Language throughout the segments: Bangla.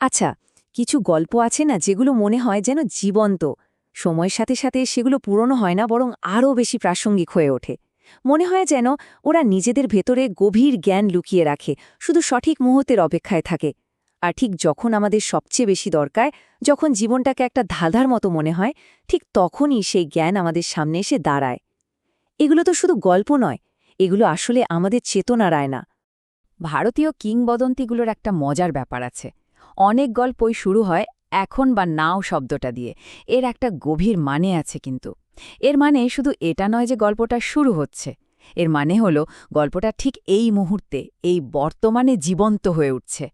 আচ্ছা কিছু গল্প আছে না যেগুলো মনে হয় যেন জীবন্ত? সময়ের সাথে সাথে সেগুলো পুরনো হয় না, বরং আরও বেশি প্রাসঙ্গিক হয়ে ওঠে। মনে হয় যেন ওরা নিজেদের ভেতরে গভীর জ্ঞান লুকিয়ে রাখে, শুধু সঠিক মুহূর্তের অপেক্ষায় থাকে। আর ঠিক যখন আমাদের সবচেয়ে বেশি দরকার, যখন জীবনটাকে একটা ধাঁধার মতো মনে হয়, ঠিক তখনই সেই জ্ঞান আমাদের সামনে এসে দাঁড়ায়। এগুলো তো শুধু গল্প নয়, এগুলো আসলে আমাদের চেতনারায় না ভারতীয় কিংবদন্তিগুলোর একটা মজার ব্যাপার আছে। অনেক গল্পই শুরু হয় এখন বা নাও শব্দটা দিয়ে। এর একটা গভীর মানে আছে কিন্তু। এর মানে শুধু এটা নয় যে গল্পটা শুরু হচ্ছে। এর মানে হল গল্পটা ঠিক এই মুহূর্তে, এই বর্তমানে জীবন্ত হয়ে উঠছে।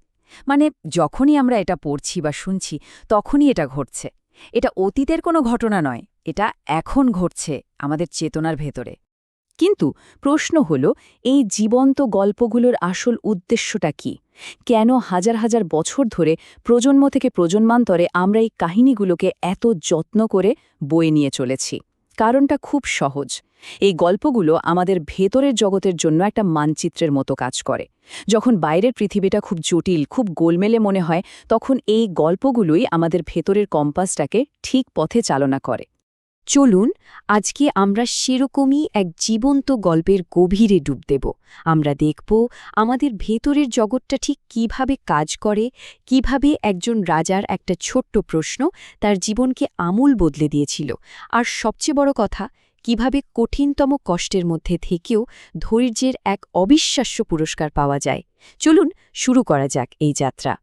মানে যখনই আমরা এটা পড়ছি বা শুনছি, তখনই এটা ঘটছে। এটা অতীতের কোনো ঘটনা নয়, এটা এখন ঘটছে আমাদের চেতনার ভেতরে। কিন্তু প্রশ্ন হল, এই জীবন্ত গল্পগুলোর আসল উদ্দেশ্যটা কি? কেন হাজার হাজার বছর ধরে প্রজন্ম থেকে প্রজন্মান্তরে আমরা এই কাহিনীগুলোকে এত যত্ন করে বয়ে নিয়ে চলেছি? কারণটা খুব সহজ। এই গল্পগুলো আমাদের ভেতরের জগতের জন্য একটা মানচিত্রের মতো কাজ করে। যখন বাইরের পৃথিবীটা খুব জটিল, খুব গোলমেলে মনে হয়, তখন এই গল্পগুলোই আমাদের ভেতরের কম্পাসটাকে ঠিক পথে চালনা করে। চলুন, আজকে আমরা সেরকমই এক জীবন্ত গল্পের গভীরে ডুব দেব। আমরা দেখব আমাদের ভেতরের জগৎটা ঠিক কীভাবে কাজ করে, কীভাবে একজন রাজার একটা ছোট্ট প্রশ্ন তার জীবনকে আমূল বদলে দিয়েছিল। আর সবচেয়ে বড় কথা, কীভাবে কঠিনতম কষ্টের মধ্যে থেকেও ধৈর্যের এক অবিশ্বাস্য পুরস্কার পাওয়া যায়। চলুন, শুরু করা যাক এই যাত্রা।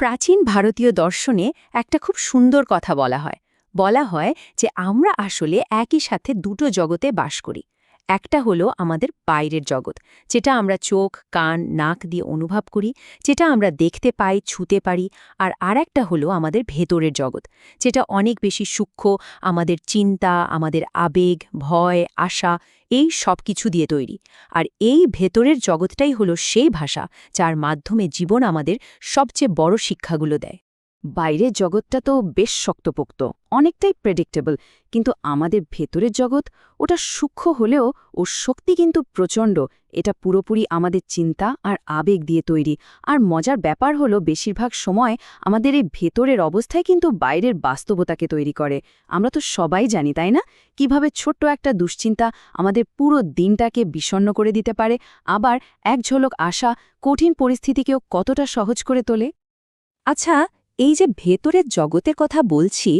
প্রাচীন ভারতীয় দর্শনে একটা খুব সুন্দর কথা বলা হয়। বলা হয় যে আমরা আসলে একই সাথে দুটো জগতে বাস করি। একটা হলো আমাদের বাইরের জগৎ, যেটা আমরা চোখ, কান, নাক দিয়ে অনুভব করি, যেটা আমরা দেখতে পাই, ছুতে পারি, আর আর একটা হলো আমাদের ভেতরের জগৎ, যেটা অনেক বেশি সূক্ষ্ম, আমাদের চিন্তা, আমাদের আবেগ, ভয়, আশা, এই সব কিছু দিয়ে তৈরি। আর এই ভেতরের জগৎটাই হলো সেই ভাষা, যার মাধ্যমে জীবন আমাদের সবচেয়ে বড় শিক্ষাগুলো দেয়। বাইরের জগৎটা তো বেশ শক্তপোক্ত, অনেকটাই প্রেডিক্টেবল কিন্তু আমাদের ভেতরের জগৎ, ওটা সূক্ষ্ম হলেও ওর শক্তি কিন্তু প্রচণ্ড, এটা পুরোপুরি আমাদের চিন্তা আর আবেগ দিয়ে তৈরি। আর মজার ব্যাপার হলো, বেশিরভাগ সময় আমাদের এই ভেতরের অবস্থায় কিন্তু বাইরের বাস্তবতাকে তৈরি করে। আমরা তো সবাই জানি, তাই না? কীভাবে ছোট্ট একটা দুশ্চিন্তা আমাদের পুরো দিনটাকে বিষণ্ন করে দিতে পারে, আবার এক ঝলক আশা কঠিন পরিস্থিতিকেও কতটা সহজ করে তোলে? আচ্ছা এই যে ভেতরের জগতের কথা বলছি,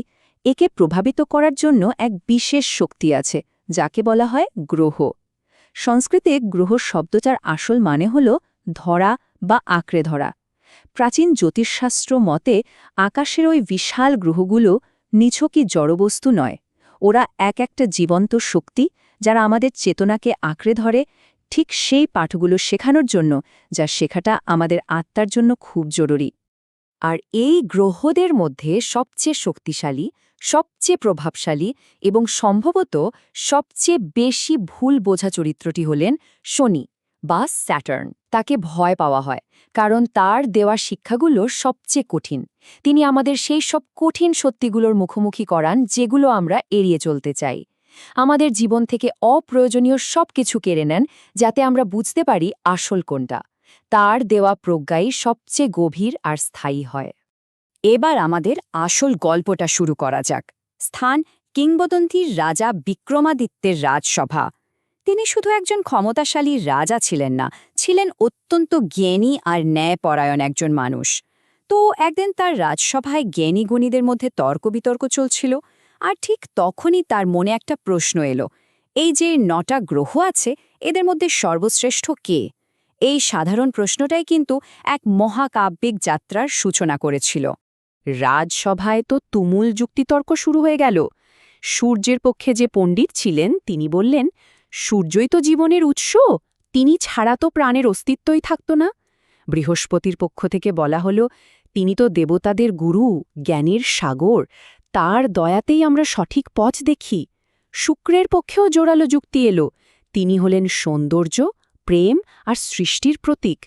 একে প্রভাবিত করার জন্য এক বিশেষ শক্তি আছে, যাকে বলা হয় গ্রহ। সংস্কৃতে গ্রহ শব্দটার আসল মানে হল ধরা বা আঁকড়ে ধরা। প্রাচীন জ্যোতিষশাস্ত্র মতে, আকাশের ওই বিশাল গ্রহগুলো নিছকই জড়বস্তু নয়। ওরা এক একটা জীবন্ত শক্তি যারা আমাদের চেতনাকে আঁকড়ে ধরে, ঠিক সেই পাঠগুলো শেখানোর জন্য, যা শেখাটা আমাদের আত্মার জন্য খুব জরুরি। আর এই গ্রহদের মধ্যে সবচেয়ে শক্তিশালী, সবচেয়ে প্রভাবশালী এবং সম্ভবত সবচেয়ে বেশি ভুল বোঝা চরিত্রটি হলেন শনি বা স্যাটার্ন। তাকে ভয় পাওয়া হয়, কারণ তার দেওয়া শিক্ষাগুলো সবচেয়ে কঠিন। তিনি আমাদের সেই সব কঠিন সত্যিগুলোর মুখোমুখি করান যেগুলো আমরা এড়িয়ে চলতে চাই। আমাদের জীবন থেকে অপ্রয়োজনীয় সব কিছু কেড়ে নেন যাতে আমরা বুঝতে পারি আসল কোনটা। তার দেওয়া প্রজ্ঞাই সবচেয়ে গভীর আর স্থায়ী হয়। এবার আমাদের আসল গল্পটা শুরু করা যাক। স্থান কিংবদন্তির রাজা বিক্রমাদিত্যের রাজসভা। তিনি শুধু একজন ক্ষমতাশালী রাজা ছিলেন না, ছিলেন অত্যন্ত জ্ঞানী আর ন্যায়পরায়ণ একজন মানুষ। তো একদিন তার রাজসভায় জ্ঞানী গুণীদের মধ্যে তর্ক বিতর্ক চলছিল, আর ঠিক তখনই তার মনে একটা প্রশ্ন এলো, এই যে নটা গ্রহ আছে, এদের মধ্যে সর্বশ্রেষ্ঠ কে? এই সাধারণ প্রশ্নটাই কিন্তু এক মহাকাব্যিক যাত্রার সূচনা করেছিল। রাজসভায় তো তুমুল যুক্তিতর্ক শুরু হয়ে গেল। সূর্যের পক্ষে যে পণ্ডিত ছিলেন, তিনি বললেন, সূর্যই তো জীবনের উৎস, তিনি ছাড়া তো প্রাণের অস্তিত্বই থাকত না। বৃহস্পতির পক্ষ থেকে বলা হল, তিনি তো দেবতাদের গুরু, জ্ঞানের সাগর, তার দয়াতেই আমরা সঠিক পথ দেখি। শুক্রের পক্ষেও জোরালো যুক্তি এলো। তিনি হলেন সৌন্দর্য প্রেম আর সৃষ্টির প্রতীক।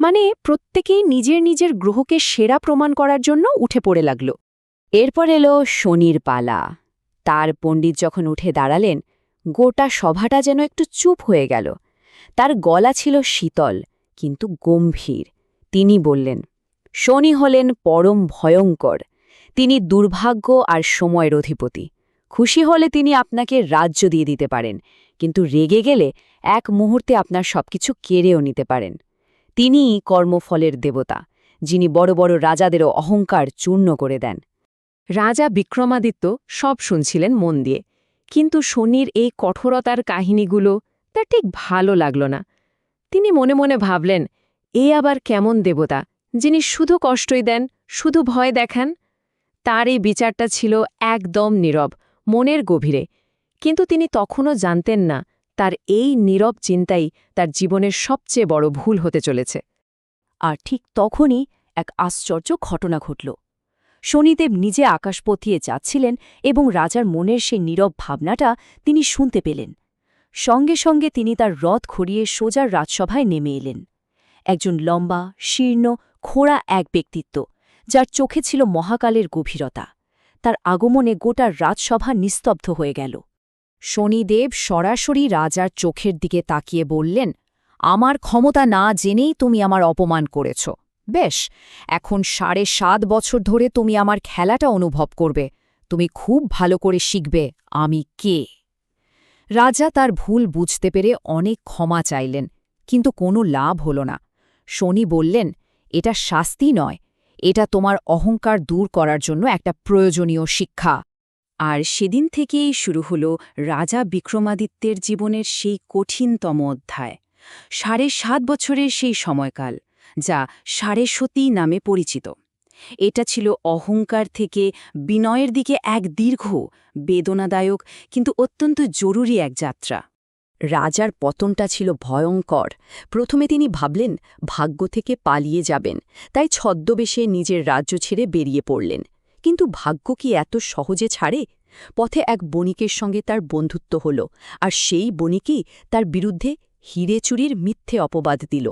মানে প্রত্যেকেই নিজের নিজের গ্রহকে সেরা প্রমাণ করার জন্য উঠে পড়ে লাগল। এরপর এলো শনির পালা। তার পণ্ডিত যখন উঠে দাঁড়ালেন, গোটা সভাটা যেন একটু চুপ হয়ে গেল। তার গলা ছিল শীতল, কিন্তু গম্ভীর। তিনি বললেন, শনি হলেন পরম ভয়ঙ্কর। তিনি দুর্ভাগ্য আর সময়ের অধিপতি। খুশি হলে তিনি আপনাকে রাজ্য দিয়ে দিতে পারেন, কিন্তু রেগে গেলে এক মুহূর্তে আপনার সবকিছু কেড়েও নিতে পারেন। তিনিই কর্মফলের দেবতা, যিনি বড় বড় রাজাদেরও অহংকার চূর্ণ করে দেন। রাজা বিক্রমাদিত্য সব শুনছিলেন মন দিয়ে, কিন্তু শনির এই কঠোরতার কাহিনীগুলো তার ঠিক ভালো লাগল না। তিনি মনে মনে ভাবলেন, এ আবার কেমন দেবতা, যিনি শুধু কষ্টই দেন, শুধু ভয় দেখান? তার এই বিচারটা ছিল একদম নীরব মনের গভীরে। কিন্তু তিনি তখনও জানতেন না তার এই নীরব চিন্তাই তার জীবনের সবচেয়ে বড় ভুল হতে চলেছে। আর ঠিক তখনই এক আশ্চর্য ঘটনা ঘটল। শনিদেব নিজে আকাশ পথিয়ে যাচ্ছিলেন এবং রাজার মনের সেই নীরব ভাবনাটা তিনি শুনতে পেলেন। সঙ্গে সঙ্গে তিনি তার রথ ঘুরিয়ে সোজার রাজসভায় নেমে এলেন। একজন লম্বা, শীর্ণ, খোঁড়া এক ব্যক্তিত্ব, যার চোখে ছিল মহাকালের গভীরতা। তার আগমনে গোটা রাজসভা নিস্তব্ধ হয়ে গেল। শনিদেব সরাসরি রাজার চোখের দিকে তাকিয়ে বললেন, আমার ক্ষমতা না জেনেই তুমি আমার অপমান করেছ। বেশ, এখন সাড়ে সাত বছর ধরে তুমি আমার খেলাটা অনুভব করবে। তুমি খুব ভালো করে শিখবে আমি কে। রাজা তার ভুল বুঝতে পেরে অনেক ক্ষমা চাইলেন, কিন্তু কোনো লাভ হল না। শনি বললেন, এটা শাস্তি নয় এটা তোমার অহংকার দূর করার জন্য একটা প্রয়োজনীয় শিক্ষা। আর সেদিন থেকেই শুরু হল রাজা বিক্রমাদিত্যের জীবনের সেই কঠিনতম অধ্যায়, সাড়ে সাত বছরের সেই সময়কাল, যা সাড়ে সতী নামে পরিচিত। এটা ছিল অহংকার থেকে বিনয়ের দিকে এক দীর্ঘ, বেদনাদায়ক, কিন্তু অত্যন্ত জরুরি এক যাত্রা। রাজার পতনটা ছিল ভয়ঙ্কর। প্রথমে তিনি ভাবলেন, ভাগ্য থেকে পালিয়ে যাবেন। তাই ছদ্মবেশে নিজের রাজ্য ছেড়ে বেরিয়ে পড়লেন। কিন্তু ভাগ্য কি এত সহজে ছাড়ে? পথে এক বণিকের সঙ্গে তার বন্ধুত্ব হল, আর সেই বণিকই তার বিরুদ্ধে হিরে চুরির মিথ্যে অপবাদ দিল।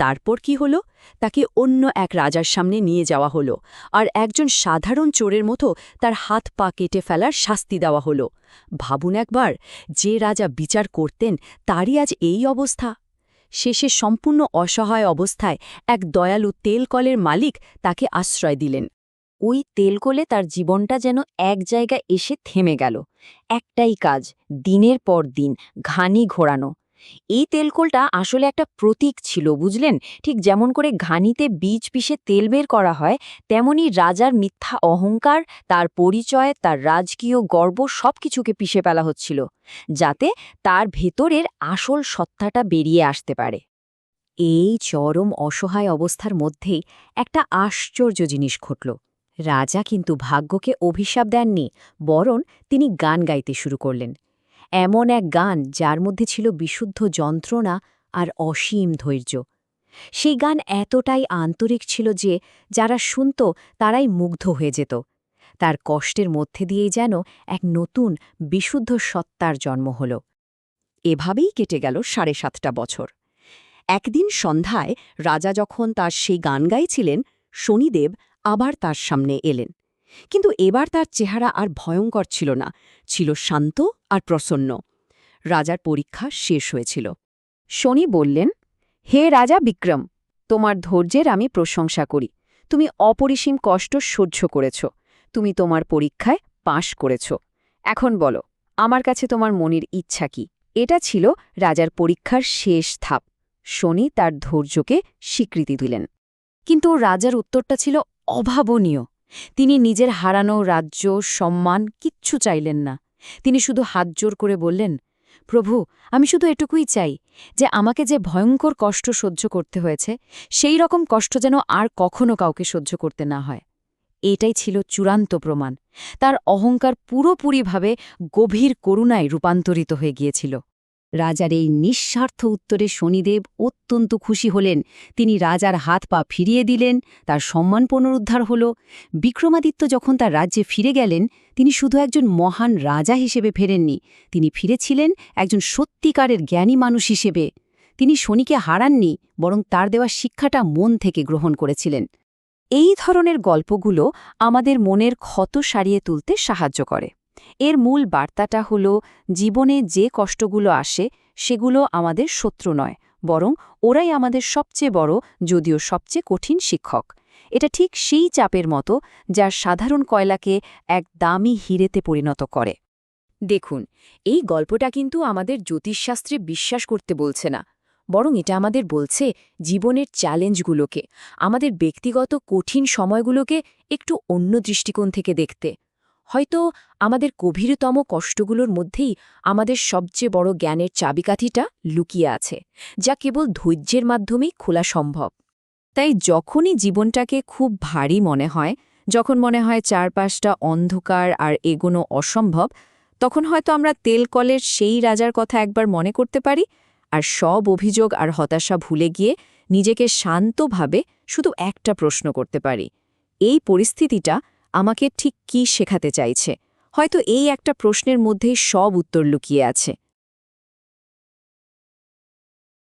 তারপর কি হল? তাকে অন্য এক রাজার সামনে নিয়ে যাওয়া হল আর একজন সাধারণ চোরের মতো তার হাত পা কেটে ফেলার শাস্তি দেওয়া হল। ভাবুন একবার, যে রাজা বিচার করতেন তারই আজ এই অবস্থা। শেষে সম্পূর্ণ অসহায় অবস্থায় এক দয়ালু তেলকলের মালিক তাকে আশ্রয় দিলেন। ওই তেলকলে তার জীবনটা যেন এক জায়গায় এসে থেমে গেল। একটাই কাজ, দিনের পর দিন ঘানি ঘোরানো। এই তেলকোলটা আসলে একটা প্রতীক ছিল, বুঝলেন? ঠিক যেমন করে ঘানিতে বীজ পিষে তেল বের করা হয়, তেমনি রাজার মিথ্যা অহংকার, তার পরিচয়, তার রাজকীয় গর্ব সবকিছুকে পিষে ফেলা হচ্ছিল, যাতে তার ভেতরের আসল সত্তাটা বেরিয়ে আসতে পারে। এই চরম অসহায় অবস্থার মধ্যেই একটা আশ্চর্য জিনিস ঘটল। রাজা কিন্তু ভাগ্যকে অভিশাপ দেননি, বরং তিনি গান গাইতে শুরু করলেন। এমন এক গান যার মধ্যে ছিল বিশুদ্ধ যন্ত্রণা আর অসীম ধৈর্য। সেই গান এতটাই আন্তরিক ছিল যে, যারা শুনত তারাই মুগ্ধ হয়ে যেত। তার কষ্টের মধ্যে দিয়েই যেন এক নতুন, বিশুদ্ধ সত্তার জন্ম হল। এভাবেই কেটে গেল সাড়ে সাতটা বছর। একদিন সন্ধ্যায় রাজা যখন তার সেই গান গাইছিলেন, শনিদেব আবার তার সামনে এলেন। কিন্তু এবার তার চেহারা আর ভয়ঙ্কর ছিল না, ছিল শান্ত আর প্রসন্ন। রাজার পরীক্ষা শেষ হয়েছিল। শনি বললেন, হে রাজা বিক্রম, তোমার ধৈর্যের আমি প্রশংসা করি। তুমি অপরিসীম কষ্ট সহ্য করেছ। তুমি তোমার পরীক্ষায় পাশ করেছ। এখন বলো, আমার কাছে তোমার মনের ইচ্ছা কি? এটা ছিল রাজার পরীক্ষার শেষ ধাপ। শনি তার ধৈর্যকে স্বীকৃতি দিলেন। কিন্তু রাজার উত্তরটা ছিল অভাবনীয়। তিনি নিজের হারানো রাজ্য, সম্মান কিচ্ছু চাইলেন না। তিনি শুধু হাত জোর করে বললেন, প্রভু, আমি শুধু এটুকুই চাই যে আমাকে যে ভয়ঙ্কর কষ্ট সহ্য করতে হয়েছে, সেই রকম কষ্ট যেন আর কখনো কাউকে সহ্য করতে না হয়। এটাই ছিল চূড়ান্ত প্রমাণ। তার অহংকার পুরোপুরিভাবে গভীর করুণায় রূপান্তরিত হয়ে গিয়েছিল। রাজার এই নিঃস্বার্থ উত্তরে শনিদেব অত্যন্ত খুশি হলেন। তিনি রাজার হাত পা ফিরিয়ে দিলেন, তার সম্মান পুনরুদ্ধার হল। বিক্রমাদিত্য যখন তার রাজ্যে ফিরে গেলেন, তিনি শুধু একজন মহান রাজা হিসেবে ফেরেননি, তিনি ফিরেছিলেন একজন সত্যিকারের জ্ঞানী মানুষ হিসেবে। তিনি শনিকে হারাননি, বরং তার দেওয়া শিক্ষাটা মন থেকে গ্রহণ করেছিলেন। এই ধরনের গল্পগুলো আমাদের মনের ক্ষত সারিয়ে তুলতে সাহায্য করে। এর মূল বার্তাটা হল, জীবনে যে কষ্টগুলো আসে, সেগুলো আমাদের শত্রু নয়, বরং ওরাই আমাদের সবচেয়ে বড়, যদিও সবচেয়ে কঠিন শিক্ষক। এটা ঠিক সেই চাপের মতো যা সাধারণ কয়লাকে এক দামি হিরেতে পরিণত করে। দেখুন, এই গল্পটা কিন্তু আমাদের জ্যোতিষশাস্ত্রে বিশ্বাস করতে বলছে না, বরং এটা আমাদের বলছে জীবনের চ্যালেঞ্জগুলোকে, আমাদের ব্যক্তিগত কঠিন সময়গুলোকে একটু অন্য দৃষ্টিকোণ থেকে দেখতে। হয়তো আমাদের গভীরতম কষ্টগুলোর মধ্যেই আমাদের সবচেয়ে বড় জ্ঞানের চাবিকাঠিটা লুকিয়ে আছে, যা কেবল ধৈর্যের মাধ্যমেই খোলা সম্ভব। তাই যখনই জীবনটাকে খুব ভারী মনে হয়, যখন মনে হয় চারপাশটা অন্ধকার আর এগোনো অসম্ভব, তখন হয়তো আমরা তেলকলের সেই রাজার কথা একবার মনে করতে পারি আর সব অভিযোগ আর হতাশা ভুলে গিয়ে নিজেকে শান্তভাবে শুধু একটা প্রশ্ন করতে পারি, এই পরিস্থিতিটা আমাকে ঠিক কি শেখাতে চাইছে? হয়তো এই একটা প্রশ্নের মধ্যেই সব উত্তর লুকিয়ে আছে।